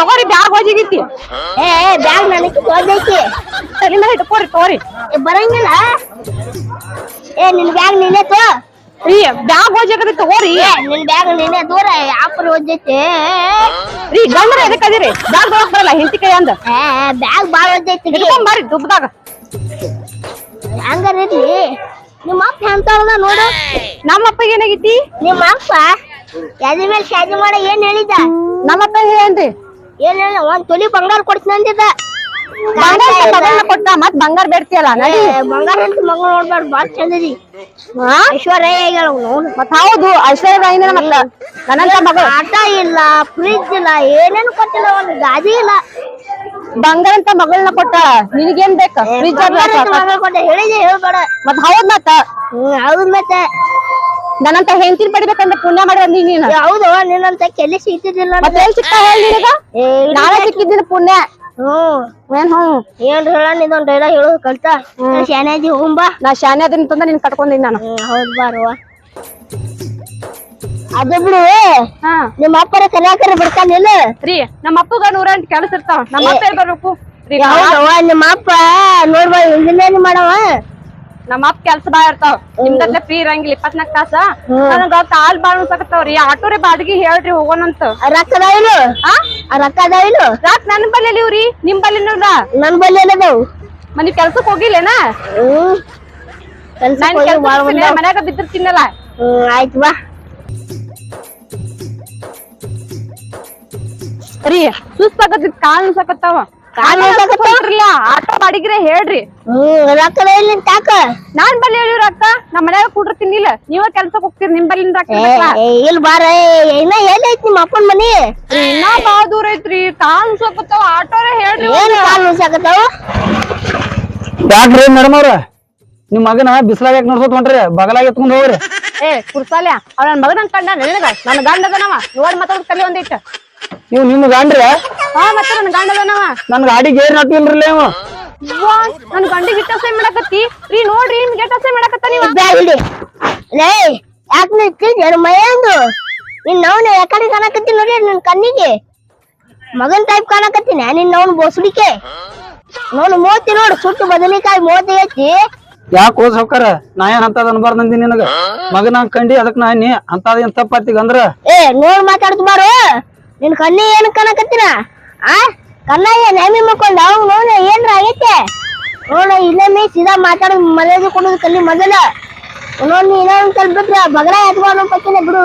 ತಗೋರಿ ಬ್ಯಾಗ್ ಹೋಗಿದಿತಿ ಏ ಬ್ಯಾಗ್ ನನಗೆ ಓದೈತಿ ತಲೆ ಮೇಲೆ ಇಟ್ಕೋರಿ ತಗೋರಿ. ಏ, ಬರಂಗಿಲ್ಲ. ಏ ನಿನ್ ಬ್ಯಾಗ್ ನೀನೇ ತೋ. ರೀ ಬ್ಯಾಗ್ ಹೋಗ್ಬೇಕಂದ್ರೆ ತಗೋರಿ. ಏ ನಿನ್ ಬ್ಯಾಗ್ ನೀನೇ ದೂರ ಯಾಪರ್ ಓದೈತಿ ರೀ ಗಂಡ್ರ ಎದಕ್ ಅದಿರಿ? ಬ್ಯಾಗ್ ತಗೋಕ್ ಬರಲ್ಲ ಹಿಂತಿ ಕೈ ಅಂದ. ಏ ಬ್ಯಾಗ್ ಬಾಳ ಓದೈತಿ ಇಟ್ಕೊಂಡ್ ಬರ್ರಿ ದುಬ್ಬದಾಗ ಹಂಗಾರ ಇರ್ಲಿ. ನಿಮ್ಮ ಅಪ್ಪ ಎಂತವ್ರದ ನೋಡು. ನಮ್ಮ ಅಪ್ಪಗೆ ಏನಾಗೈತಿ? ನಿಮ್ಮ ಅಪ್ಪ ಎದೆ ಮೇಲೆ ಶಾದಿ ಮಾಡ ಏನ್ ಹೇಳಿದ ನಮ್ಮ ಅಪ್ಪ ಏನ್ರಿ ಏನ್ ಹೇಳ ಒಂದ್ ತೊಲಿ ಬಂಗಾರ ಕೊಡ್ತೀನಿ ಅಂದಿದ್ದ ಕೊಟ್ಟ ಮತ್ ಬಂಗಾರ ಬೇಡ್ತಿಯಲ್ಲ ನಡಿ. ಬಂಗಾರ ಅಂತ ಮಗ ನೋಡ್ಬಾರ್ದು ಬಾಳ ಚಂದದಿ? ಐಶ್ವರ್ಯ ಹೇಳ. ನೋಡು ಮತ್ ಹೌದು ಐಶ್ವರ್ಯ ರಾಯಿನ ಮತ್ತ ನನ್ನಂತ ಮಗಳು. ಆಟ ಇಲ್ಲ ಫ್ರಿಜ್ ಇಲ್ಲ ಏನೇನು ಕೊಟ್ಟಿಲ್ಲ ಒಂದು ಗಾದಿ ಇಲ್ಲ. ಬಂಗಾರ ಅಂತ ಮಗಳನ್ನ ಕೊಟ್ಟ ನಿನಗೇನ್ ಬೇಕ? ಫ್ರಿಜ್ ಕೊಟ್ಟ ಹೇಳಿದೆ ಹೇಳ್ಬೇಡ. ಮತ್ ಹೌದ್ ಮತ್ತ? ಹ್ಮ್ ಹೌದ್ ಮತ್ತೆ. ನನ್ನಂತ ಹೆಂಡತಿನ ಪಡಿಬೇಕಂದ್ರೆ ಪುಣ್ಯ ಮಾಡಿ ಬಂದಿ ನೀನ್. ಏ, ಹೌದು ನಿನ್ನಂತ ಕೆಲಿ ಸಿಗ್ತಿದ್ದಿಲ್ಲ ಮತ್ತೆ ಎಲ್ ಸಿಗ್ತಾ ಹೇಳಿ ನಿನಗ ಏ, ಇಲ್ಲ. ನಾಳೆ ಸಿಕ್ಕಿದ್ದೀನಿ ಪುಣ್ಯ. ಹ್ಮ್. ಏನ್ ಹ್ಮ್? ಏನ್ ಹೇಳ ಇದೊಂದ್ ಡೈಲಾಗ್ ಹೇಳೋದು ಕಲ್ತ. ಶಾನ್ಯಾಜಿ ಹೋಗುಂಬಾ ನಾ ಶಾನೆ ಅದನ್ನ ತಂದ ನಿನ್ ಕಟ್ಕೊಂಡಿನಿ ನಾನು. ಹ್ಮ್ ಹೌದ್ ಬಾರುವ ಅದ ಬಿಡು. ಹಾ. ನಿಮ್ಮ ಅಪ್ಪರ ಕನ್ಯಾಕರ ಬಿಡ್ತಾನಿಲ್ಲ ರೀ ನಮ್ಮ ಅಪ್ಪಗ ನೂರೆಂಟು ಕೆಲಸ ಇರ್ತಾವ. ನಮ್ಮ ಅಪ್ಪ ಬರ್ಬೇಕು ನಿಮ್ಮ ಅಪ್ಪ ನೋಡ್ಬಾ ಇಂಜಿನಿಯರಿಂಗ್ ಮಾಡವ. ನಮ್ಮ ಅಪ್ಪ ಕೆಲ್ಸ ಬಾಳ ಇರ್ತಾವ. ನಿಮ್ದತ್ಲೆ ಫ್ರೀ ಇರಂಗಿಲ್ಲ ಇಪ್ಪತ್ನಾಕ್ ತಾಸ. ನನಗ ಕಾಲ್ ಬಾಳ್ ಉಣ್ಸಕತ್ತಾವ್ರಿ ಆಟೋ ರೀ ಬಾಡಿಗೆ ಹೇಳ್ರಿ ಹೋಗೋಣಂತ. ರೊಕ್ಕ ಅದಾವಿಲ್ಲ ಆ? ರೊಕ್ಕ ಅದಾವಿಲ್ಲ ರಾತ್ ನನ್ ಬಲ್ಲಿ ಇವ್ರಿ ನಿಮ್ ಬಲ್ಲಿ ನನ್ ಬಲ್ಲಿ ಅದಾವು. ಮನಿ ಕೆಲ್ಸಕ್ ಹೋಗಿಲ್ಲೇನ. ಮನ್ಯಾಗ ಬಿದ್ರ ತಿನ್ನಲ್ಲ. ಆಯ್ತು ಬಾ. ರೀ ಸುಸ್ತಾಗತ್ತಿದ್ ಕಾಲ್? ಕೊಟ್ರಲ್ಲ ಆಟೋ ಬಾಡಿಗೆ ಹೇಳ್ರಿ. ರೊಕ್ಕ ಅದಾವಿಲ್ಲ ತಾಕ ನಾನ್ ಬಲ್ಲಿ ಹೇಳಿವ್ರ ಅಕ್ಕ ನಮ್ಮ ಮನ್ಯಾಗ ಕೂಡಿರ್ತೀನಿ ಇಲ್ಲ. ನೀವ ಕೆಲ್ಸಕ್ ಹೋಗ್ತೀರಿ ನಿಮ್ ಬಲ್ಲಿಂದ ರೊಕ್ಕ? ಏ, ಬಾರ ಇನ್ನ ಎಲ್ಲೈತಿ ನಿಮ್ಮ ಅಪ್ಪನ ಮನಿ? ಇನ್ನ ಬಾ ದೂರ ಐತ್ರಿ. ಕಾಲ್ ಉಣ್ಸಕತ್ತಾವ ಆಟೋರೇ ಹೇಳ್ರಿ ಏನ್ ಕಾಲ್ ನುಣ್ಸಾಕತ್ತಾವ ಯಾಕ್ರಿ ಮೇಡಮ್ ಅವ್ರ. ನಿಮ್ ಮಗನ ಬಿಸಿಲಾಗ ಯಾಕೆ ನಡ್ಸೋತ್ ಹೊಂಟ್ರಿ? ಬಗಲಾಗ ಎತ್ಕೊಂಡ್ ಹೋಗ್ರಿ. ಏ ಕುರ್ಸಾಲ್ಯ ಅವ್ ನನ್ ಮಗನ ಕಂಡ ನನ್ನ ಗಂಡದನವ. ನೋಡ್ ಮಾತಾಡ್ ಕಲಿ ಒಂದಿಟ್ಟು ನೀವು ನಿಮ್ ಗಾಂಡ್ರಿ? ಹಾ ಮತ್ತೆ ನನ್ ಗಂಡ ಅದನವ. ನನ್ ಗಾಡಿ ಗೇರ್ ನಟ್ಟಿಲ್ರಿ ಅವ ಅವ್ವಾ, ನನ್ ಗಂಡಿಗೆ ಇಟ್ಟ ಸೈ ಮಾಡಕತ್ತಿ. ರೀ ನೋಡ್ರಿ ನಿಮ್ಗೆ ಎಟ್ಟ ಸೈ ಮಾಡಕತ್ತ ನೀವ? ಬ್ಯಾಗ್ ಹಿಡಿ ಲೇ ಯಾಕೆ ನಿಂತಿದ್ಯ ಮೈಯಂದು ನಿನ್ ಅವನ ಯಾಕಡೆ ಕಾಣಕತ್ತಿ ನೋಡಿ ನಿನ್ ಕಣ್ಣಿಗೆ? ಮಗನ್ ಟೈಪ್ ಕಾಣಕತ್ತೀನಿ ನಿನ್ ಅವನ್ ಬೋಸಡಿಕೆ? ನೋಡು ಮೋತಿ ನೋಡು ಸುಟ್ಟು ಬದನೆಕಾಯಿ ಮೋತಿ ಐತಿ. ಯಾಕೆ ಹೋದ್ ಸೌಕಾರ ನಾ ಏನ್ ಅಂತದ ಅನ್ಬಾರ್ದು ಅಂದಿ ನಿನಗ? ಮಗನ ಕಂಡಿ ಅದಕ್ ನಾ ನೀ ಅಂತದ ಏನ್ ತಪ್ಪಾತಿಗ ಅಂದ್ರ? ಏ ನೋಡ್ ಮಾತಾಡ್ತು ಬಾರು ನಿನ್ ಕಣ್ಣಿ ಏನ್ ಕಣಕತ್ತಿನ ಆ? ಕಣ್ಣಯ್ಯ ನೇಮಿ ಮಕ್ಕೊಂಡ ಅವ್ನು ನೋಡ ಏನ್ರ ಆಗೈತೆ? ನೋಡ ಇಲ್ಲೇ ಮೇ ಸೀದಾ ಮಾತಾಡೋದು ಮರ್ಯಾದೆ ಕೊಡೋದು ಕಲ್ಲಿ ಮೊದಲ ಇನ್ನೊಂದು ಇನ್ನೊಂದ್ ಸ್ವಲ್ಪ ಬಿಟ್ರೆ ಬಗಲ ಎತ್ಕೊಂಡು ಪಕ್ಕಿನ ಬಿಡು.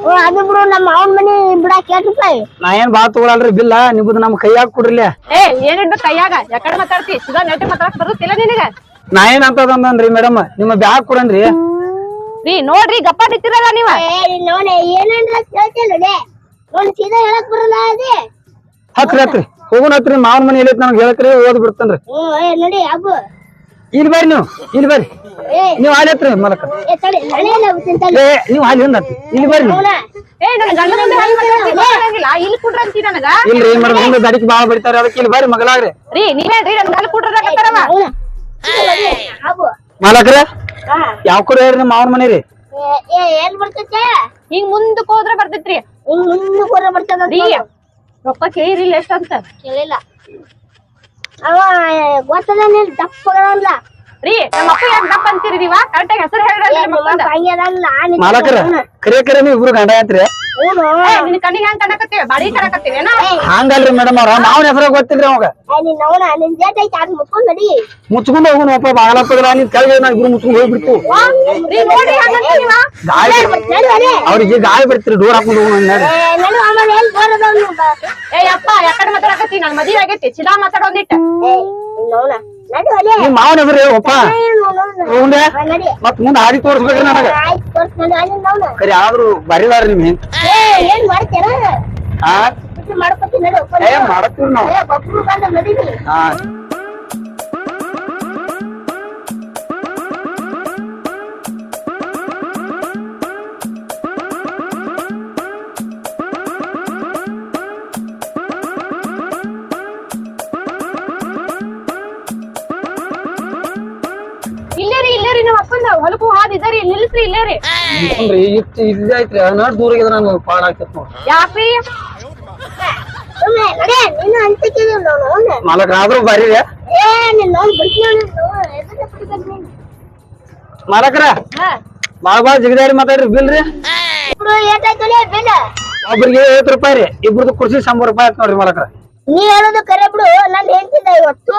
ಓ ಅದು ಬಿಡು ನಮ್ಮ ಅವನ್ ಮನಿ ಬಿಡ ರೂಪಾಯಿ ನಾ ಏನ್ ಬಾ ತಗೊಳಲ್ರಿ ಬಿಲ್ಲ ನಿಮ್ದು ನಮ್ ಕೈಯಾಗ ಕೊಡ್ರಿಲ್ಲ ಏ ಏನಿಡ್ಬೇಕು ಕೈಯಾಗ ಯಾಕಡೆ ಮಾತಾಡ್ತಿ? ಸೀದಾ ನೆಟ್ಟಿ ಮಾತಾಡಕ್ ಬರುತ್ತಿಲ್ಲ ನಿನಗ? ನಾ ಏನ್ ಅಂತದ ಅಂದನ್ರಿ ಮೇಡಮ್ ನಿಮ್ಮ ಬ್ಯಾಗ್ ಕೊಡನ್ರಿ ರೀ ನೋಡ್ರಿ ಗಪ್ಪ ಬಿತ್ತಿರಲ್ಲ ನೀವ? ಏ ನೋಡ ಏನಂದ್ರೆ ಕೇಳ್ತಿಲ್ಲ ಹೇಳಕ್ ಬರಲ್ಲ ಅದೇ. ಹತ್ರಿ ಹತ್ರಿ ಹೋಗೋಣ ಹತ್ರಿ ಮಾವನ ಮನೆ ಎಲ್ಲೈತಿ ನನಗೆ ಹೇಳಕ್ರಿ ಓದ್ ಬಿಡ್ತಾನ್ರಿ. ಹ್ಞೂ ನೋಡಿ ಅಬ್ಬು ಇಲ್ಲಿ ಬರ್ರಿ ನೀವು ಇಲ್ಲಿ ಬರ್ರಿ. ಏ ನೀವ್ ಅಲ್ಲಿ ಹತ್ರಿ ಮಲಕ. ಏ ನೀವ್ ಅಲ್ಲಿ ಹಿಂದ್ ಇಲ್ಲಿ ಬರ್ರಿ ಇಲ್ರಿ ಮೇಡಮ್ ಹಿಂದೆ ದಡಿಕ್ ಬಾಳ ಬಡಿತಾರ. ಅದಕ್ಕೆ ಇಲ್ಲಿ ಬರ್ರಿ ಮಗಳಾಗ್ರಿ. ಮಾಲಕ್ರ ಹಾ. ಯಾವ ಕಡೆ ಹೇಳ್ರಿ ಮಾವನ್ ಮನೆ ರೀ ಏ- ಏ ಏನ್ ಬರ್ತೈತೆ? ಹಿಂಗ್ ಮುಂದಕ್ಕೆ ಹೋದ್ರ ಬರ್ತೈತ್ರಿ. ಹಿಂಗ್ ಮುಂದೆ ಕೂರ ಬರ್ತದ ರೀ ರೊಕ್ಕ ಕೇಳಿರಿಲ್ಲ ಎಷ್ಟಂತ ಕೇಳಿಲ್ಲ. ಅವ ಗೊತ್ತದ ದಪ್ಪ ರೀ ನಮ್ಮ ಅಪ್ಪ ಯಾಕೆ ದಪ್ಪ ಅಂತೀರಿ ನೀವ? ಹೆಸರು ಹೇಳ್ರಿ ಮಾಲಕರ ಕರೆ ಕರೆ ನೀವು ಇಬ್ರು ಗಂಡ ನಿನ್ ಕಣ್ಣಿಗೆ ಹೆಂಗ್ ಕಣಕತ್ತೀವಿ? ಬಾಡಿ ಕಣಕತ್ತೀವಿ ಏನ? ಹಂಗಲ್ರಿ ಮೇಡಮ್ ಅವ್ರ ನಾವ್ ಹೆಸರ ಗೊತ್ತಿಲ್ರಿ ಅವಾಗ. ಮುಚ್ಕೊಂಡ್ ಹೋಗುಣ ಅಪ್ಪ ಬಾಗಲಪ್ಪದ್ರ ನೀನ್ ಕೆಳಗೆ ನಾ ಇಬ್ರು ಮುಚ್ಕೊಂಡು ಹೋಗ್ಬಿಡ್ತು. ನೀವ? ಅವ್ರಿಗೆ ಗಾಳಿ ಬಿಡ್ತೀರಿ ಡೋರ್ ಹಾಕೊಂಡು ಹೋಗೋಣ. ಏ ಅಪ್ಪ ಯಾಕಡೆ ಮಾತಾಡಕತ್ತಿ? ನನ್ ಮದ್ವೆ ಆಗೈತಿ ಚಿದಾ ಮಾತಾಡೋದಿಟ್ಟ ನಡು. ನಿಮ್ ಮಾವನ ಹೆಸರು ಒಪ್ಪ ಮುಂದೆ. ಮತ್ ಮುಂದೆ ಆಡಿ ತೋರಿಸ್ಬೇಕ್ರಿ ನನಗ. ಸರಿ ಕರೆ ಆದ್ರೂ ಬರಿದಾರ ನಿಮ್ ಹೆಂಗ್ ಮಾಡತ್ತೀವಿ ನಾವು. ಹಾ ಇದಾರಿ ನಿಲ್ಸ್ರಿ ಇಲ್ಲೇ ರೀ. ನೋಡ್ರಿ ಇಷ್ಟ ಇದಾಯ್ತ್ರಿ ಹನ್ನೆರಡು ದೂರ ಇದ್ರೆ ನಾನು ಪಾಡ್ ಆಗ್ತೈತ್ ನೋಡ್ರಿ ಯಾಕ್ರಿ? ಮಾಲಕ್ ಆದ್ರೂ ಬಾರಿ ರೀ ಮಾಲಕ್ರ ಬಾಳ ಬಾಳ ಜಿಗದಾರಿ ಮಾತಾಡ್ರಿ ಬಿಲ್ ರೀ. ಒಬ್ರಿಗೆ ಐವತ್ತು ರೂಪಾಯಿ ರೀ ಇಬ್ರದ್ದು ಕುರ್ಸಿ ಶಂಬರ್ ರೂಪಾಯಿ ಆಯ್ತು ನೋಡ್ರಿ ಮಾಲಕ್ರ. ನೀ ಹೇಳೋದು ಕರೆ ಬಿಡು ನಾನು ಹೇಳ್ತಿದ್ದೆ ಇವತ್ತು.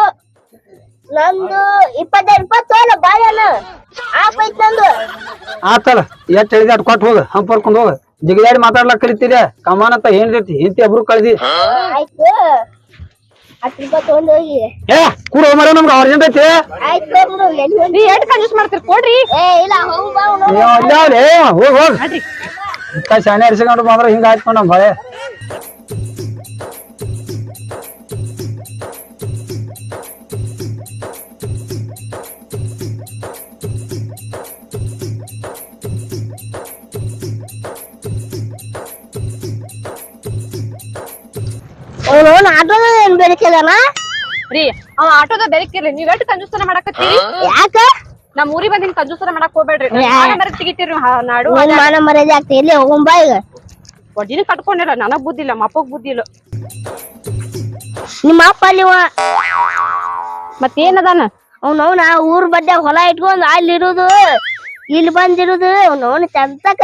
ನಂದು ಇಪ್ಪತ್ತೈದು ರೂಪಾಯಿ ತೋಲ ಬಾಳೆನ ಆಪೈತ್ ನಂದು ಆತಲ್ಲ ಎಷ್ಟ್ ಹೇಳಿದೆ ಅಟ್ ಕೊಟ್ಟು ಹೋಗ ಹಂಪರ್ಕೊಂಡ್ ಹೋಗ. ಜಿಗಿದಾಡಿ ಮಾತಾಡ್ಲಕ್ ಕಲಿತೀರಿ ಕಮಾನ್ ಅಂತ ಏನ್ ರೀತಿ? ಇಂತಿ ಒಬ್ರು ಕಳ್ದಿ. ಆಯ್ತು. ಹತ್ತು ರೂಪಾಯಿ ತಗೊಂಡ್ ಹೋಗಿ. ಏ ಕೂಡ ಮರ ನಮ್ಗೆ ಅರ್ಜೆಂಟ್ ಐತಿ? ಆಯ್ತು ಬಿಡು ಎಲ್ಲಿ ಹೋಗಿ? ನೀ ಎಷ್ಟ್ ಕಂಜೂಸ್ ಮಾಡ್ತೀರಿ ಕೊಡ್ರಿ. ಏ ಇಲ್ಲ ಹೋಗು ಬಾ ಹೋಗ್. ಹೋಗ್ ಶಾನೆ ಬಂದ್ರ ನಮ್ ಆಟೋದ ರೀ ಅವ ಆಟೋದ ಬೆರಕಿರ್ಲಿ ನೀವ್ ಎಷ್ಟು ಕಂಜೂಸನ ಮಾಡಕತ್ತೀರಿ? ಯಾಕ? ನಮ್ ಊರಿ ಬಂದಿನ ಕಂಜುಸ್ತನ ಮಾಡಕ್ ಹೋಗ್ಬೇಡ್ರಿ. ಮರಕ್ ತೆಗಿತೀರಿ ನೀವು ನಾಡು ಒಂದ್ ಮಾನ ಮರ್ಯಾದೆ ಆಗ್ತಿ. ಇಲ್ಲಿ ಹೋಗಂ ಬಾ ಈಗ. ಒಡ್ಜಿನ ಕಟ್ಕೊಂಡಿಲ್ಲ ನನಗ್ ಬುದ್ಧಿ ಇಲ್ಲ ಮಪ್ಪಗ್ ಬುದ್ಧಿ ಇಲ್ಲ. ನಿಮ್ಮ ಅಪ್ಪ ಅಲ್ಲಿವ ಮತ್ತೇನದಾನ? ಅವ್ನು ಅವ್ನ ಊರ್ ಬಡ್ಡೆ ಹೊಲ ಇಟ್ಕೊಂಡ್ ಅಲ್ಲಿ ಇರೋದು ಇಲ್ಲಿ ಬಂದಿರೋದು ಅವ್ನು ಅವ್ನು ಚಂತಕ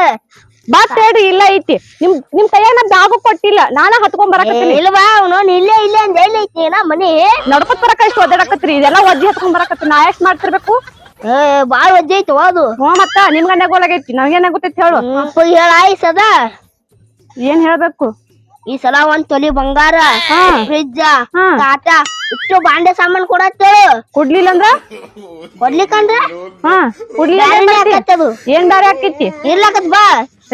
ಬಸ್ ಹೇಳ್ರಿ ಇಲ್ಲ ಐತಿ. ನಿಮ್ ನಿಮ್ ಕೈಯಾಗ ನಾ ಬ್ಯಾಗು ಕೊಟ್ಟಿಲ್ಲ. ನಾನ ಹತ್ಕೊಂಡ್ ಬರಕತ್ತೀನಿ. ಇಲ್ವಾ? ಅವ್ನು ಇಲ್ಲೇ ಇಲ್ಲೇ ಅಂದ ಎಲ್ಲಿ ಐತಿ ನಾ ಮನಿ. ನಡ್ಕೊತ್ ಬರಕ ಇಷ್ಟು ಒದ್ದಾಡಕತ್ರಿ ಇದೆಲ್ಲ ಒದ್ದಿ ಹತ್ಕೊಂಡ್ ಬರಕತ್ತಿ ನಾ ಎಷ್ಟ್ ಮಾಡ್ತಿರ್ಬೇಕು? ಏ ಬಾಳ್ ಒದ್ದಿ ಐತಿ ಅದು ಹ್ಞೂ ಮತ್ತ ನಿಮ್ ಗಂಡ ಗೋಲಾಗೈತಿ ನಮ್ಗೇನ್ ಗೊತ್ತೈತಿ ಹೇಳು ಹೇಳ ಆಯ್ಸದ ಏನ್ ಹೇಳ್ಬೇಕು? ಈ ಸಲ ಒಂದ್ ತೊಲಿ ಬಂಗಾರ ಫ್ರಿಜ್. ತಾಟ ಇಷ್ಟು ಬಾಂಡೆ ಸಾಮಾನ್ ಕೂಡ ಕೊಡ್ಲಿಲ್ಲ ಅಂದ್ರ? ಕೊಡ್ಲಿಕ್ಕಂದ್ರ? ಹಾ ಕೊಡ್ಲಿಲ್ಲ ಏನ್ ಬಾರಿ ಆಕೈತಿ ಇರ್ಲಕತ್ ಬಾ.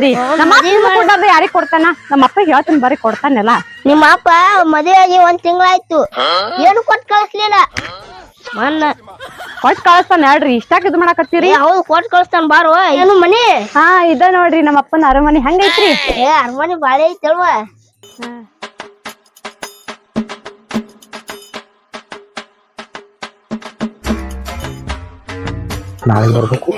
ರೀ ನಮ್ಮ ಅಪ್ಪ ಕೊಡೋದು ಯಾರಿಗ್ ಕೊಡ್ತಾನ? ನಮ್ಮ ಅಪ್ಪ ಹೇಳ್ತೀನಿ ಬರೀ ಕೊಡ್ತಾನಲ್ಲ. ನಿಮ್ಮ ಅಪ್ಪ ಮದುವೆ ಆಗಿ ಒಂದ್ ತಿಂಗಳಾಯ್ತು. ಏನು ಕೊಟ್ ಕಳಿಸ್ಲಿಲ್ಲ? ಮನ್ನ. ಕೊಟ್ ಕಳಿಸ್ತಾನ ಹೇಳ್ರಿ ಇಷ್ಟಾಕ್ ಇದು ಮಾಡಾಕತ್ತೀರಿ? ಹೌದು ಕೊಟ್ ಕಳಿಸ್ತಾನ ಬಾರು. ಏನು ಮನಿ? ಹಾ ಇದ ನೋಡ್ರಿ ನಮ್ಮ ಅಪ್ಪನ ಅರಮನೆ. ಹಂಗೈತ್ರಿ? ಏ ಅರಮನೆ ಬಾಳೆ ಐತಲ್ವ? ನಾಳೆ ಬರ್ಬೇಕು.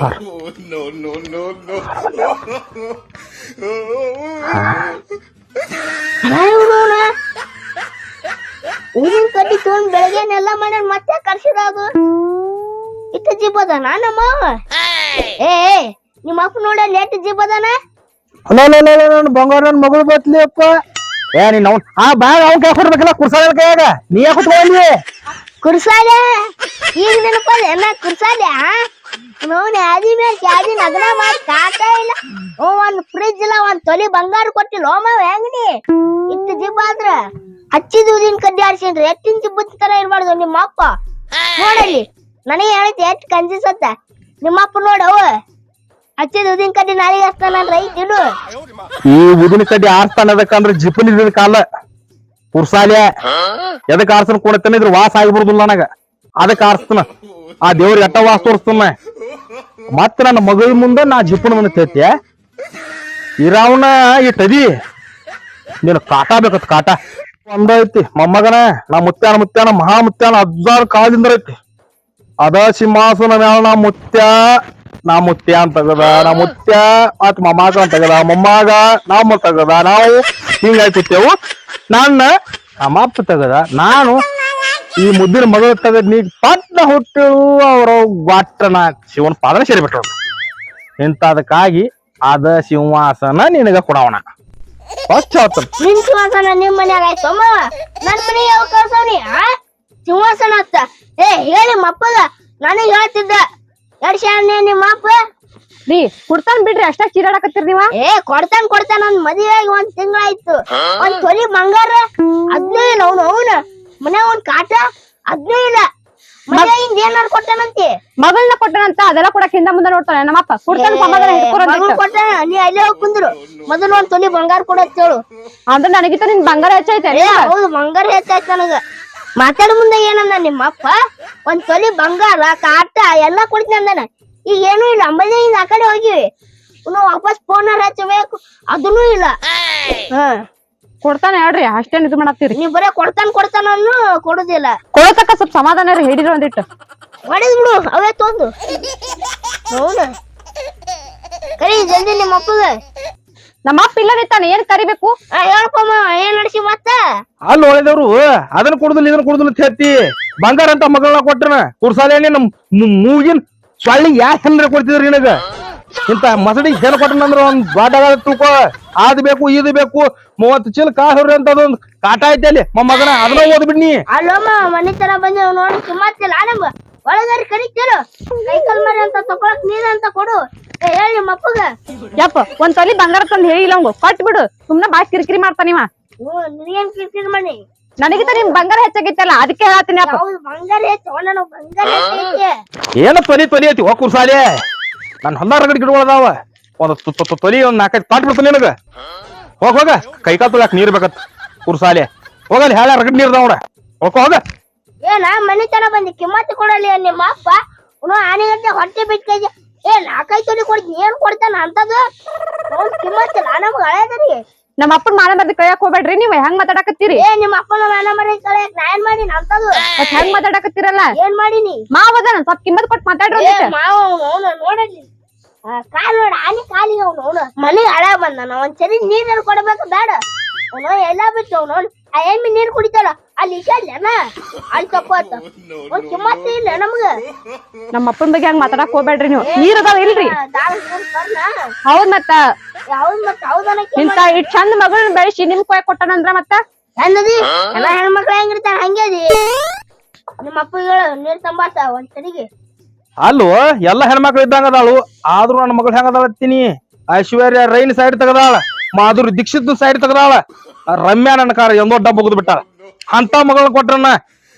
ಊರಿನ ಕಡ್ಡಿ ತಗೊಂಡ್ ಬೆಳಗ್ಗೆನೆಲ್ಲ ಮಾಡ್ಯಾನ ಮತ್ತೆ ಕರ್ಸಿರೋದು ಇಷ್ಟ ಜಿಬ್ ಅದಾನ ನಮ್ಮ ಅವ? ಏ ಏ, ನಿಮ್ಮ ಅಪ್ಪ ನೋಡ ಲೇಟ್ ಜಿಬ್ ಅದಾನ ಅಲ್ಲ ಅಲ್ಲ ಅಲ್ಲ ನನ್ನ ಬಂಗಾರ ನನ್ ಮಗಳು ಬತ್ಲಿ ಅಪ್ಪ. ಏ ನೀನ್ ಅವ್ನ್ ಆ ಬ್ಯಾಗ್ ಅವ್ನ್ ಕೈ ಕೊಡ್ಬೇಕಲ್ಲ ಕುರ್ಸಾಲ ಕೈಯಾಗ? ನೀ ಯಾಕೆ ಕುತ್ಕೊಂಡಿ ಕುರ್ಸಾಲೆ? ಈಗ ನೆನಪಲ್ಲ ಎನ್ನ ಕುರ್ಸಾಲೆ ನೋಡ್ ಯಾದಿ ಮೇಲೆ ಯಾದಿ ನಗ್ನ ಮಾಡಿ ಕಾಟ ಇಲ್ಲ. ಓ ಒಂದ್ ಫ್ರಿಜ್ ಇಲ್ಲ ಒಂದ್ ತೊಲಿ ಬಂಗಾರ ಕೊಟ್ಟಿಲ್ಲ. ಓ ಮಾವ ಹೆಂಗನಿ ಇಟ್ಟು ಜಿಬ್ ಆದ್ರ? ಹಚ್ಚಿದ ಊದಿನ ಕಡ್ಡಿ ಆಡ್ಸಿನ್ರಿ. ಎತ್ತಿನ ಜಿಬ್ಬದ ತರ ಇರ್ಬಾರ್ದು ನಿಮ್ಮ ಅಪ್ಪ. ನೋಡಲ್ಲಿ ನನಗೆ ಹೇಳೈತಿ ಎಷ್ಟ್ ಕಂಜಿಸತ್ತ ನಿಮ್ಮಪ್ಪ ಅಪ್ಪ ನೋಡವ ಹಚ್ಚಿದ ಊದಿನ ಕಡ್ಡಿ ನಾಳೆಗೆ ಹಚ್ತಾನ ರೈತ ಇಡು ಈ ಉದಿನ ಕಡ್ಡಿ ಆರ್ಸ್ತಾನ ಅದಕ್ಕಂದ್ರ ಜಿಪನ್ ಇದ್ದ ಕಾಲ. ಪುರ್ಸಾಲೆ. ಎದಕ್ ಆರ್ಸನ್ ಕೊಡತ್ತೇನೆ ಇದ್ರ ವಾಸ ಆಗಿಬಿಡುದಿಲ್ಲ ನನಗ. ಅದಕ್ಕೆ ಆರಿಸ್ತಾನ ಆ ದೇವ್ರಿಗೆ ಎಟ್ಟ ವಾಸ ತೋರಿಸ್ತಾನ ಮತ್ತ ನನ್ನ ಮಗಳ ಮುಂದೆ ನಾ ಜಿಪ್ಪಣ ಮುಂದೆ ತೇತ್ಯ. ಇರಾವನ ತದಿ ನೀನು ಕಾಟ ಬೇಕತ್ ಕಾಟ. ಒಂದೈತಿ ಮೊಮ್ಮಗನ, ನಾ ಮುತ್ಯಾನ ಮುತ್ಯಾನ, ಮಹಾ ಮುತ್ಯಾನ ಹಜಾರ್ ಕಾಲದಿಂದ ಐತಿ. ಅದ ಸಿಂಹಾಸನ ಮ್ಯಾಲ ನಾ ಮುತ್ಯ ನಾ ಮುತ್ಯ ಅಂತ ತಗದ ನಾ ಮುತ್ಯ, ಮತ್ ಮೊಮ್ಮಗ ಅಂತ ತಗದ ಮೊಮ್ಮಗ ನಮ್ಮ ತಗದ ನಾವು ಹಿಂಗಾಯ್ತಿತ್ತೇವು ನನ್ನ ನಮ್ಮಪ್ಪ ತಗದ ನಾನು ಈ ಮುದ್ದಿನ ಮಗಳು ತಗದ್ ನೀ ಪಟ್ನ ಹುಟ್ಟು ಅವ್ರ ವಾಟ್ರನ ಶಿವನ ಪಾದನ ಸೇರಿಬಿಟ್ರು. ಇಂಥದಕ್ಕಾಗಿ ಅದ ಸಿಂಹಾಸನ ನಿನಗ ಕೊಡವಣ ಫಸ್ಟ್ ಹೇಳ್ತಾನ ನಿನ್ ಸಿಂಹಾಸನ ನಿಮ್ ಮನ್ಯಾಗ ಆಯ್ತು ಅಮ್ಮ. ನನ್ ಯಾವ ಆ? ಸಿಂಹಾಸನ ಅತ್ತ. ಏ ಹೇಳಿ ಮಪ್ಪದ ನನಗ್ ಹೇಳ್ತಿದ್ದ. ಎಡ್ಸ್ಯಾನೆ ನಿಮ್ಮ ಅಪ್ಪ. ರೀ ಕೊಡ್ತಾನ್ ಬಿಡ್ರಿ ಅಷ್ಟ ಚೀರಾಡಕತ್ತೀರಿ ನೀವ? ಏ ಕೊಡ್ತಾನ ಕೊಡ್ತಾನ ಒಂದ್ ಮದುವೆಯಾಗಿ ಒಂದ್ ತಿಂಗಳಾಯ್ತು. ಒಂದ್ ತೊಲಿ ಬಂಗಾರ ಅದ್ನೇ ಅವ್ನು ಅವನ ಮನ್ಯಾಗ ಒಂದ್ ಕಾಟ ಅದ್ನೇ ಇಲ್ಲ. ಮದ್ವೆಯಿಂದ ಏನಾರು ಕೊಟ್ಟಾನಂತಿ? ಮಗಳನ್ನ ಕೊಟ್ಟನಂತ ಅದೆಲ್ಲ ಕೊಡಕ್ ಹಿಂದ ಮುಂದೆ ನೋಡ್ತಾನೆ ನಮ್ಮಪ್ಪ ಕೊಡ್ತಾನ ಸಮಾಧಾನ ಕೊಟ್ಟಾನ ನೀ ಅಲ್ಲೇ ಹೋಗಿ ಕುಂದ್ರು. ಮೊದಲು ಒಂದ್ ತೊಲಿ ಬಂಗಾರ ಕೊಡತ್ತೇಳು ಅಂದ್ರೆ ನನಗಿಂತ ನಿನ್ ಬಂಗಾರ ಹೆಚ್ಚೈತೆ ಏ ಹೌದು ಬಂಗಾರ ಹೆಚ್ಚಾಯ್ತು ನನಗ. ಮಾತಾಡ ಮುಂದೆ ಏನಂದ ನಿಮ್ಮ ಅಪ್ಪ? ಒಂದ್ ತೊಲಿ ಬಂಗಾರ ಕಾಟ ಎಲ್ಲಾ ಕೊಡ್ತೀನಿ ಅಂದನ. ಈಗ ಏನೂ ಇಲ್ಲ ಅಂಬಲಿಯಿಂದ ಆ ಕಡೆ ಹೋಗಿವಿ. ಇನ್ನು ವಾಪಸ್ ಫೋನ್ ಹಚ್ಚಬೇಕು. ಅದನ್ನೂ ಇಲ್ಲ. ಹ. ಕೊಡ್ತಾನೆ ಹೇಳ್ರಿ ಅಷ್ಟೇನ್ ಇದು ಮಾಡತ್ತೀರಿ. ನೀವ್ ಬರೇ ಕೊಡ್ತಾನ ಕೊಡ್ತಾನ ಕೊಡುದಿಲ್ಲ. ಕೊಡತಕ್ಕ ಸ್ವಲ್ಪ ಸಮಾಧಾನ ರೀ ಹಿಡಿದ್ರು ಒಂದಿಟ್ಟು. ಹೊಡೆದ್ ಬಿಡು ಅವೇ ತೊಂದು. ಹೌದ? ಕರಿ ಜಲ್ದಿ ನಿಮ್ಮ ಅಪ್ಪಗ. ನಮ್ಮ ಅಪ್ಪ ಇಲ್ಲ ನಿಂತಾನೆ ಏನ್ ಕರಿಬೇಕು? ಹೇಳಪ್ಪ ಮಾವ ಏನ್ ನಡೆಸಿ ಮತ್ತ? ಅಲ್ಲಿ ಒಳ್ಳೆದವ್ರು ಅದನ್ನ ಕೊಡುದಿಲ್ಲ ಇದನ್ನ ಕೊಡುದಿಲ್ಲ ಅಂತ ಹೇಳ್ತಿ. ಬಂಗಾರ ಅಂತ ಮಗಳನ್ನ ಕೊಟ್ರನ ಕುರ್ಸಾಲೇನೆ ನಮ್ ಮೂಗಿನ್ ಸೊಳ್ಳಿ ಯಾಕೆ ಹೆಂಡ್ರೆ ಕೊಡ್ತಿದ್ರಿ ನಿನಗ? ಇಂತ ಮಸಡಿ ಹೆಣ್ ಕೊಟ್ಟನಂದ್ರ ಒಂದ್ ದೊಡ್ಡ ತೂಕೋ ಅದ್ ಬೇಕು ಇದ್ ಬೇಕು ಮೂವತ್ತು ಚೀಲ ಹೊರ್ರಿ ಅಂತ ಅದೊಂದ್ ಕಾಟ ಐತೆ ಅಲ್ಲಿ. ಮೊಮ್ಮಗನ ಅದನ್ನ ಓದ್ಬಿಡ್ನಿ ಅಲ್ಲಮ್ಮ ಮನೆ ತರ ಬಂದೇವ್ ನೋಡಿ ಕಿಮ್ಮತ್ತಿಲ್ಲ ನಮ್ಗ ಒಳಗಾರಿ ಕರಿತೀರ ಕೈಕಲ್ ಮರಿ ಅಂತ ತಕೊಳಕ್ ನೀರ್ ಅಂತ ಕೊಡು. ಹೇಳಿ ನಿಮ್ಮ ಅಪ್ಪಗ. ಯಪ್ಪ ಒಂದ್ ತೊಲಿ ಬಂಗಾರ ತಂದ್ ಹೇಳಿಲ್ಲ ಅವಂಗ. ಕೊಟ್ ಬಿಡು. ಸುಮ್ನೆ ಬಾ ಕಿರಿಕಿರಿ ಮಾಡ್ತಾನಿವ ನೀನ್ ಕಿರಿಕಿರಿ ಕಿರ್ಕಿರ್ ಮಾಡಿ ನನಗಿಂತ ನಿಮ್ ಬಂಗಾರ ಹೆಚ್ಚಾಗಿತ್ತಲ್ಲ ಅದಕ್ಕೆ ಹೇಳ್ತೀನಿ ಅಪ್ಪ. ಹೌದು ಬಂಗಾರ ಹೆಚ್ಚು? ಬಂಗಾರ ಏನ ತೊಲಿ ತೊಲಿ ಐತಿ? ಹೋಗ್ ಕುರ್ಸಾಲೆ. ನನ್ ಹೊಲ್ದಾರ ರಗಡ್ ಗಿಡಗಳು ಅದಾವ. ಒಂದ್ ತೊಲಿ ಒಂದ್ ನಾಲ್ಕೈದು ಕಾಟ್ ಬಿಡ್ತಾನೆ ನಿನಗ. ಹೋಗ ಹೋಗ. ಕೈ ಕಾಲ್ ತೊಳ್ಯಾಕ ನೀರ್ ಬೇಕತ್ ಕುರ್ಸಾಲೆ ಹೋಗಲ್ಲ ಹೇಳ ರಗಡ್ ನೀರ್ ನೋಡ. ಹೋಗ ಹೋಗ. ಏನ ಮನೆ ತನ ಬಂದಿ ಕಿಮ್ಮತ್ತು ಕೊಡಲಿ ನಿಮ್ಮ ಅಪ್ಪ? ಅವನು ಆನೆಗಂಟೆ ಹೊಟ್ಟೆ ಬಿಟ್ಕೈತಿ. ಏ ನಾಲ್ಕೈದು ತೊಲಿ ಕೊಡ್ತೀನಿ ಏನ್ ಕೊಡ್ತಾನ ಅಂತದು? ಅವ್ನ್ ಕಿಮ್ಮತ್ತಿಲ್ಲ ನಮ್ಗೆ ಹಳೇದ್ರಿ. ನಮ್ಮ ಅಪ್ಪನ ಮಾನ ಬರ್ದು ಕೈಯಾಕ್ ಹೋಗ್ಬೇಡ್ರಿ ನೀವ್ ಹೆಂಗ್ ಮಾತಾಡಕತ್ತೀರಿ? ಏ ನಿಮ್ಮ ಅಪ್ಪನ ಮಾನ ಮರಿ ಕಳೆ ನಾ ಏನ್ ಮಾಡೀನಿ ಅಂತದು? ಹೆಂಗ್ ಮಾತಾಡಕತ್ತೀರಲ್ಲ? ಏನ್ ಮಾಡೀನಿ? ಮಾವದನ ಸ್ವಲ್ಪ ಕಿಮ್ಮತ್ ಕೊಟ್ಟು ಮಾತಾಡ್ರಿ ಮಾವ ಅವನು ನೋಡಲಿ ಕಾಲ್ ನೋಡ ಆನೆ ಕಾಲಿಗೆ ಅವನು ಅವನು ಮನೆ ಹಳ ಬಂದಾನ ಒಂದ್ ಸರಿ ನೀರ್ ಕೊಡ್ಬೇಕು ಬೇಡ. ಅವನು ಎಲ್ಲ ಬಿಟ್ಟು ಅವನು ಆ ಎಮ್ಮಿ ನೀರ್ ಕುಡಿತಾಳ ಅಲ್ಲಿ ಇಶಾಲ್ಯನ ಅಲ್ಲಿ ತಪ್ಪತ್ತ ಒಂದ್ ಕಿಮ್ಮತ್ತ ಇಲ್ಲ ನಮ್ಗ. ನಮ್ಮ ಅಪ್ಪನ ಬಗ್ಗೆ ಹಂಗ ಮಾತಾಡಕ್ ಹೋಗ್ಬೇಡ್ರಿ ನೀವು. ನೀರ್ ಅದಾವ ಇಲ್ರಿ? ಹೌದ್ ಮತ್ತ. ಹೌದ್ ಮತ್ತ ಹೌದನ ಇಂತ ಇಟ್ ಚಂದ ಮಗಳನ್ನ ಬೆಳೆಸಿ ನಿಮ್ ಕೊಯ್ ಕೊಟ್ಟನಂದ್ರ ಮತ್ತ? ಹೆಂಗದಿ? ಎಲ್ಲ ಹೆಣ್ಮಕ್ಳು ಹೆಂಗಿರ್ತಾರ ಹಂಗೆ ಅದಿ ನಿಮ್ಮ ಅಪ್ಪಗಳು ನೀರ್ ತಂಬಾತ ಒಂದ್ ಸರಿಗೆ. ಅಲ್ಲೋ ಎಲ್ಲ ಹೆಣ್ಮಕ್ಳು ಇದ್ದಂಗ ಅದಾಳು. ಆದ್ರೂ ನನ್ನ ಮಗಳು ಹೆಂಗ ಅದಾಳತ್ತೀನಿ ಐಶ್ವರ್ಯ ರೈನ್ ಸೈಡ್ ತೆಗದಾಳ. ಮಾಧುರಿ ದೀಕ್ಷಿತ್ ಸೈಡ್ ತೆಗದಾಳ. ರಮ್ಯಾ ನನ್ನ ಕಾರ ಎಂದೋ ಡಬ್ ಬಗ್ದು ಬಿಟ್ಟಾಳ. ಅಂತ ಮಗಳನ್ನ ಕೊಟ್ರನ್ನ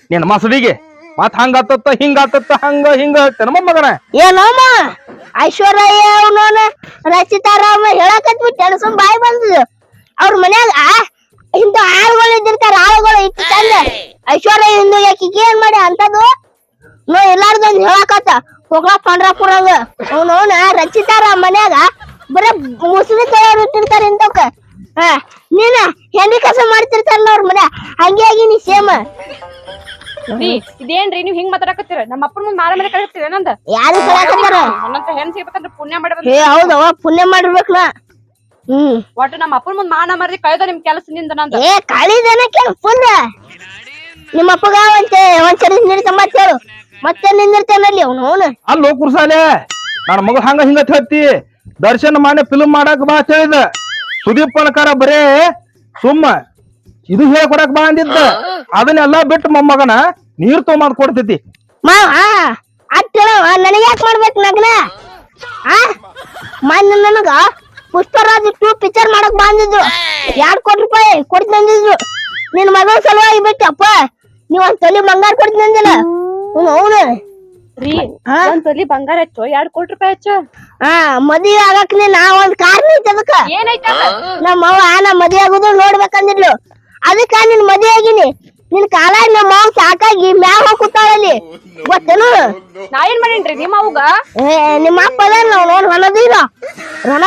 ನಿನ್ ಮಸಡಿಗೆ ಮತ್ ಹಂಗ ಆತತ್ತ ಹಿಂಗ ಆತತ್ತ ಹಂಗ ಹಿಂಗ ಹೇಳ್ತೇನೆ ಮಗನ? ಏನಮ್ಮ? ಐಶ್ವರ್ಯ ರಚಿತಾರಾಮ ಹೇಳಕತ್ಬಿಟ್ಟು. ಕೆಲಸ ಬಾಯಿ ಬಂದದು ಅವ್ರ ಮನ್ಯಾಗ ಇಂತ ಆಳುಗಳು ಇದ್ದಿರ್ತಾರ ಆಳುಗಳು ಇಟ್ಟು ಐಶ್ವರ್ಯ ಇಂದು ಯಾಕೆ ಏನ್ ಮಾಡಿ ಅಂತದು ನೋ ಎಲ್ಲಾರ್ದೊಂದು ಹೇಳಕತ್ತ. ಹೋಗ್ಲಾ ಪಂಡ್ರಾಪುರಂಗ. ಅವನವನ ರಚಿತಾರ ಮನ್ಯಾಗ ಬರೇ ಮುಸುಳಿ ತಯಾರು ಇಟ್ಟಿರ್ತಾರ ಇಂತವ್ಕ ಹಾ ನೀನ ಹೆಣ್ಣಿ ಕಸ ಮಾಡ್ತಿರ್ತಾರಲ್ಲ ಅವ್ರ ಮನೆ ಹಂಗೆ ಆಗಿ ನೀ ಸೇಮ್ ರೀ ಇದೇನ್ರಿ ನೀವ್ ಹಿಂಗ್ ಮಾತಾಡಕತ್ತೀರ? ನಮ್ಮ ಅಪ್ಪನ ಮುಂದ್ ಮಾರ ಮೇಲೆ ಕಳಿಸ್ತೀರ ನಂದ? ಯಾರು ಕಳಕತ್ತಾರ ನನ್ನಂತ ಹೆಣ್ ಸಿಗ್ಬೇಕಂದ್ರ ಪುಣ್ಯ ಮಾಡಿ ಏ ಹೌದವ ಪುಣ್ಯ ಮಾಡಿರ್ಬೇಕಲ್ಲ ಹ್ಮ್. ಒಟ್ಟು ನಮ್ಮ ಅಪ್ಪನ ಮುಂದ್ ಮಾನ ಮರ್ದಿ ಕಳೆದ ನಿಮ್ ಕೆಲಸದಿಂದ ನಂದ. ಏ ಕಳಿದನ ಕೆಲ ಫುಲ್. ನಿಮ್ಮ ಅಪ್ಪಗ ಒಂದ್ ಸರಿ ನೀರ್ ಹೇಳು ಮತ್ತೆ ನಿಂದಿರ್ತಾನಲ್ಲಿ ಅವನು ಅವನು. ಅಲ್ಲೋ ಕುರ್ಸಾಲೆ ನನ್ನ ಮಗ ಹಂಗ ಹಿಂಗ ಹೇಳ್ತಿ ದರ್ಶನ್ ಮಾನೆ ಫಿಲ್ಮ್ ಮಾಡಕ್ ಬಾ ಅಂತ ಹೇಳಿದ ಸುದೀಪ್ ಪಣಕಾರ ಬರೇ ಸುಮ್ಮ ಇದು ಹೇಳ್ಕೊಡಕ್ ಬಾ ಅಂದಿದ್ದ. ಅದನ್ನೆಲ್ಲ ಬಿಟ್ಟು ಮೊಮ್ಮಗನ ನೀರ್ ತೊಗೊಂಡ್ ಕೊಡ್ತೈತಿ ಮಾವ ನನಗೆ ಯಾಕೆ ಮಾಡ್ಬೇಕು ನಗ್ನ? ಆ ಮೊನ್ನೆ ನನಗ ಪುಷ್ಪರಾಜ್ ಟೂ ಪಿಕ್ಚರ್ ಮಾಡಕ್ ಬಂದಿದ್ರು ಎರಡ್ ಕೋಟಿ ರೂಪಾಯಿ ಕೊಡ್ತಂದಿದ್ರು ನಿನ್ ಮಗ ಸಲುವಾಗಿ ಬಿಟ್ಟಪ್ಪ. ನೀವ್ ಒಂದ್ ತಲೆ ಬಂಗಾರ ಕೊಡ್ತೀನಿ ಅವ್ನು ಅವನು? ರೀ ಒಂದ್ ತೊಲಿ ಬಂಗಾರ ಹೆಚ್ಚು ಎರಡ್ ಕೋಟಿ ರೂಪಾಯಿ ಹೆಚ್ಚು. ಹಾ ಮದ್ವೆ ಆಗಕ್ ನಾ ಒಂದ್ ಕಾರಣ ಐತೆ ಅದಕ್ಕ. ಏನೈತ ನಮ್ಮ ಅವ್ವ ನಾ ಮದ್ವೆ ಆಗುದು ನೋಡ್ಬೇಕಂದಿದ್ಲು. ಅದಕ್ಕ ನಿನ್ ಮದ್ವೆ ಆಗಿನಿ. ನಿನ್ ಕಾಲ ನಮ್ಮ ಮಾವ ಸಾಕಾಗಿ ಮ್ಯಾಲ ಹೋಗ್ ಕೂತಾಳಲ್ಲಿ ಗೊತ್ತೇನು? ನಾ ಏನ್ ಮಾಡೇನ್ರಿ ನಿಮ್ಮ ಅವ್ಗ ಏ ನಿಮ್ಮ ಅಪ್ಪ ಅದಾನ ನಾವು ನೋಡ್ ಹೊಲದಿಲ್ಲ ರಣ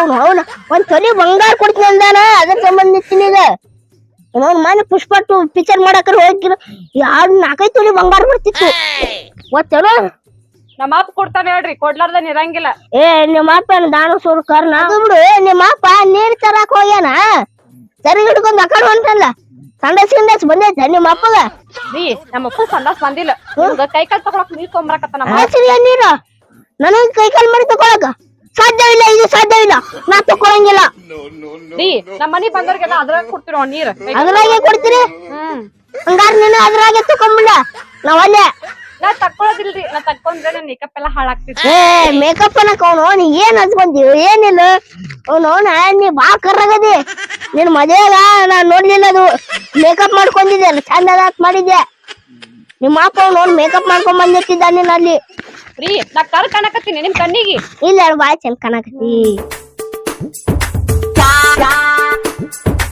ಅವ್ನು ಅವನು. ಒಂದ್ ತೊಲಿ ಬಂಗಾರ ಕೊಡ್ತೀನಿ ಅಂದಾನ ಅದ್ರ ಸಂಬಂಧ ನಿಂತೀನಿ ಈಗ. ಅವ್ನು ಮನೆ ಪುಷ್ಪ ಟು ಪಿಕ್ಚರ್ ಮಾಡಕ್ರ ಹೋಗಿರ ಯಾರು ನಾಲ್ಕೈದು ತೊಲಿ ಬಂಗಾರ ಬರ್ತಿತ್ತು ಗೊತ್ತೇನು? ನಮ್ಮ ಅಪ್ಪ ಕೊಡ್ತಾನೆ ಹೇಳ್ರಿ ಕೊಡ್ಲಾರ್ದ ಇರಂಗಿಲ್ಲ. ಏ ನಿಮ್ಮ ಅಪ್ಪ ಏನ್ ದಾನ ಸೂರು ಕರ್ನ ಅದು ಬಿಡು ನಿಮ್ಮ ಅಪ್ಪ ನೀರ್ ತರಕ್ ಹೋಗ್ಯಾನ? ಸರಿ ಹಿಡ್ಕೊಂಡ್ ಅಕಡೆ ಹೊಂಟಲ್ಲ. ಸಂಡ ಸಿಂಡಸ್ ಬಂದೈತೆ ನಿಮ್ಮ ಅಪ್ಪಗ? ರೀ ನಮ್ಮ ಅಪ್ಪ ಸಂದಾಸ್ ಬಂದಿಲ್ಲ. ನಿಮ್ಗ ಕೈ ಕಾಲ್ ತಗೊಳಕ್ ನೀರ್ ತೊಂಬರಕತ್ತ ನಮ್ಮ ನೀರು. ನನಗ್ ಕೈ ಕಾಲ್ ಮಾಡಿ ತಗೊಳಕ. ಸಾಧ್ಯವಿಲ್ಲ ಇದು ಸಾಧ್ಯವಿಲ್ಲ ನಾ ತಕೊಳಂಗಿಲ್ಲ ರೀ ನಮ್ಮ ಮನಿ ಬಂದವ್ರಿಗೆಲ್ಲ ಅದ್ರಾಗ ಕೊಡ್ತಿರೋ ನೀರ್. ಅದ್ರಾಗೆ ಕೊಡ್ತೀರಿ? ಹ್ಮ್. ಹಂಗಾರ ನೀನು ಅದ್ರಾಗೆ ತಕೊಂಬಿಡ ನಾವ್ ಅಲ್ಲೇ. ನಾ ತಕ್ಕೊಳ್ಳೋದಿಲ್ರಿ ನಾ ತಕ್ಕೊಂಡ್ರೆ ನನ್ ಮೇಕಪ್ ಎಲ್ಲ ಹಾಳಾಗ್ತಿತ್ತು. ಏ ಮೇಕಪ್ ಅನ್ನಕ್ ಅವನು ನೀ ಏನ್ ಹಚ್ಕೊಂತೀವಿ ಏನಿಲ್ಲ. ಅವನು ಅವನ ನೀ ಬಾ ಕರ್ರಗದಿ. ನಿನ್ ಮದ್ವೆಗ ನಾ ನೋಡ್ಲಿಲ್ಲ ಅದು. ಮೇಕಪ್ ಮಾಡ್ಕೊಂಡಿದ್ದೆ ಅಲ್ಲ ಚಂದ ಮಾಡಿದ್ದೆ. ನಿಮ್ಮ ಅಪ್ಪ ಅವ್ನು ಮೇಕಪ್ ಮಾಡ್ಕೊಂಡ್ ಬಂದಿಟ್ಟಿದ್ದ ನೀನ್ ಅಲ್ಲಿ. ಫ್ರೀ ನಾ ಕರ್ ಕಾಣಕತ್ತೀನಿ ನಿಮ್ ಕಣ್ಣಿಗೆ. ಇಲ್ಲ ಬಾಯ್ ಚಂದ ಕಾಣಕತ್ತೀ.